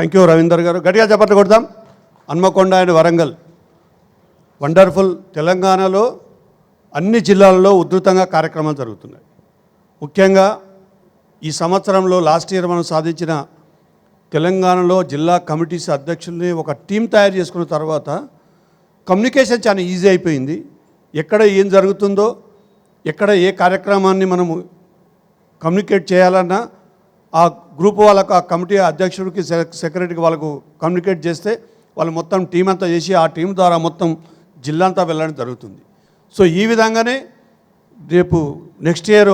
Thank you Ravinder గారు. గట్టిగా చెప్పట్లు కొడతాం హన్మకొండ అండ్ వరంగల్. వండర్ఫుల్ తెలంగాణలో అన్ని జిల్లాలలో ఉధృతంగా కార్యక్రమాలు జరుగుతున్నాయి. ముఖ్యంగా ఈ సంవత్సరంలో లాస్ట్ ఇయర్ మనం సాధించిన తెలంగాణలో జిల్లా కమిటీస్ అధ్యక్షుల్ని ఒక టీం తయారు చేసుకున్న తర్వాత కమ్యూనికేషన్ చాలా ఈజీ అయిపోయింది. ఎక్కడ ఏం జరుగుతుందో ఎక్కడ ఏ కార్యక్రమాన్ని మనము కమ్యూనికేట్ చేయాలన్నా ఆ గ్రూప్ వాళ్ళకు ఆ కమిటీ అధ్యక్షుడికి సె- సెక్రటరీకి వాళ్ళకు కమ్యూనికేట్ చేస్తే వాళ్ళు మొత్తం టీం అంతా చేసి ఆ టీం ద్వారా మొత్తం జిల్లా అంతా వెళ్ళడం జరుగుతుంది. సో ఈ విధంగానే రేపు నెక్స్ట్ ఇయర్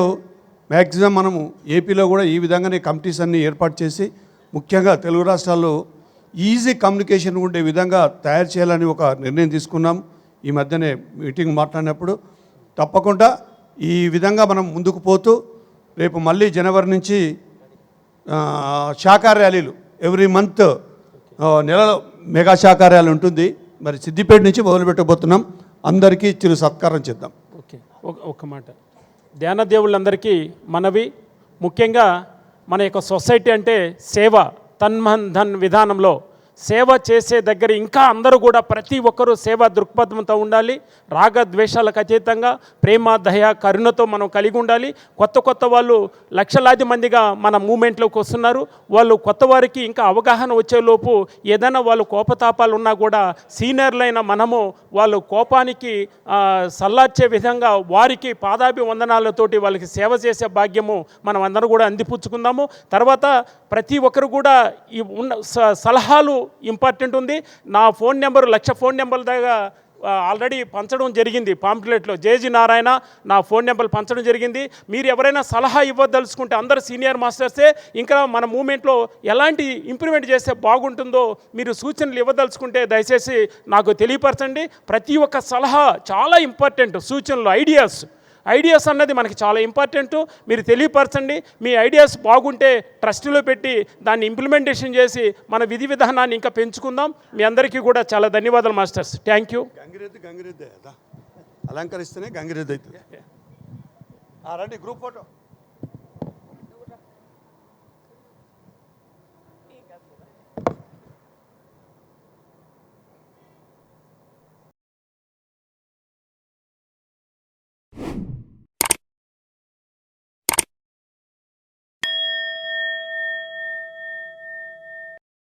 మ్యాక్సిమం మనము ఏపీలో కూడా ఈ విధంగానే కమిటీస్ అన్నీ ఏర్పాటు చేసి ముఖ్యంగా తెలుగు రాష్ట్రాల్లో ఈజీ కమ్యూనికేషన్ ఉండే విధంగా తయారు చేయాలని ఒక నిర్ణయం తీసుకున్నాం. ఈ మధ్యనే మీటింగ్ మాట్లాడినప్పుడు తప్పకుండా ఈ విధంగా మనం ముందుకు పోతూ రేపు మళ్ళీ జనవరి నుంచి శాఖా ర్యాలీలు. ఎవ్రీ మంత్ నెలలో మెగా శాఖా ర్యాలీ ఉంటుంది. మరి సిద్దిపేట నుంచి మొదలుపెట్టబోతున్నాం. అందరికీ చిరు సత్కారం చేద్దాం. ఓకే. ఒక మాట. ధ్యాన దేవుళ్ళందరికీ మనవి. ముఖ్యంగా మన యొక్క సొసైటీ అంటే సేవ తన్మన్ ధన్ విధానంలో సేవ చేసే దగ్గర ఇంకా అందరూ కూడా ప్రతి ఒక్కరూ సేవా దృక్పథంతో ఉండాలి. రాగ ద్వేషాలకు అతీతంగా ప్రేమ దయ కరుణతో మనం కలిగి ఉండాలి. కొత్త కొత్త వాళ్ళు లక్షలాది మందిగా మన మూమెంట్లోకి వస్తున్నారు. వాళ్ళు కొత్త వారికి ఇంకా అవగాహన వచ్చేలోపు ఏదైనా వాళ్ళు కోపతాపాలు ఉన్నా కూడా సీనియర్లైన మనము వాళ్ళు కోపానికి సల్లార్చే విధంగా వారికి పాదాభి వందనాలతోటి వాళ్ళకి సేవ చేసే భాగ్యము మనం అందరం కూడా అందిపుచ్చుకుందాము. తర్వాత ప్రతి ఒక్కరు కూడా ఈ ఉన్న స- సలహాలు ఇంపార్టెంట్ ఉంది. నా ఫోన్ నెంబర్ లక్ష ఫోన్ నెంబర్ దాకా ఆల్రెడీ పంచడం జరిగింది. పాంప్లెట్లో జేజీ నారాయణ నా ఫోన్ నెంబర్ పంచడం జరిగింది. మీరు ఎవరైనా సలహా ఇవ్వదలుచుకుంటే అందరు సీనియర్ మాస్టర్సే ఇంకా మన మూమెంట్లో ఎలాంటి ఇంప్రూవ్మెంట్ చేస్తే బాగుంటుందో మీరు సూచనలు ఇవ్వదలుచుకుంటే దయచేసి నాకు తెలియపరచండి. ప్రతి ఒక్క సలహా చాలా ఇంపార్టెంట్ సూచనలు ఐడియాస్. ఐడియాస్ అన్నది మనకి చాలా ఇంపార్టెంట్ మీరు తెలియపరచండి. మీ ఐడియాస్ బాగుంటే ట్రస్టులో పెట్టి దాన్ని ఇంప్లిమెంటేషన్ చేసి మన విధి విధానాన్ని ఇంకా పెంచుకుందాం. మీ అందరికీ కూడా చాలా ధన్యవాదాలు మాస్టర్స్. థ్యాంక్ యూ గంగిరెద్దు అలంకరిస్తేనే గంగిరెద్దు అయితే గ్రూప్ ఫోటో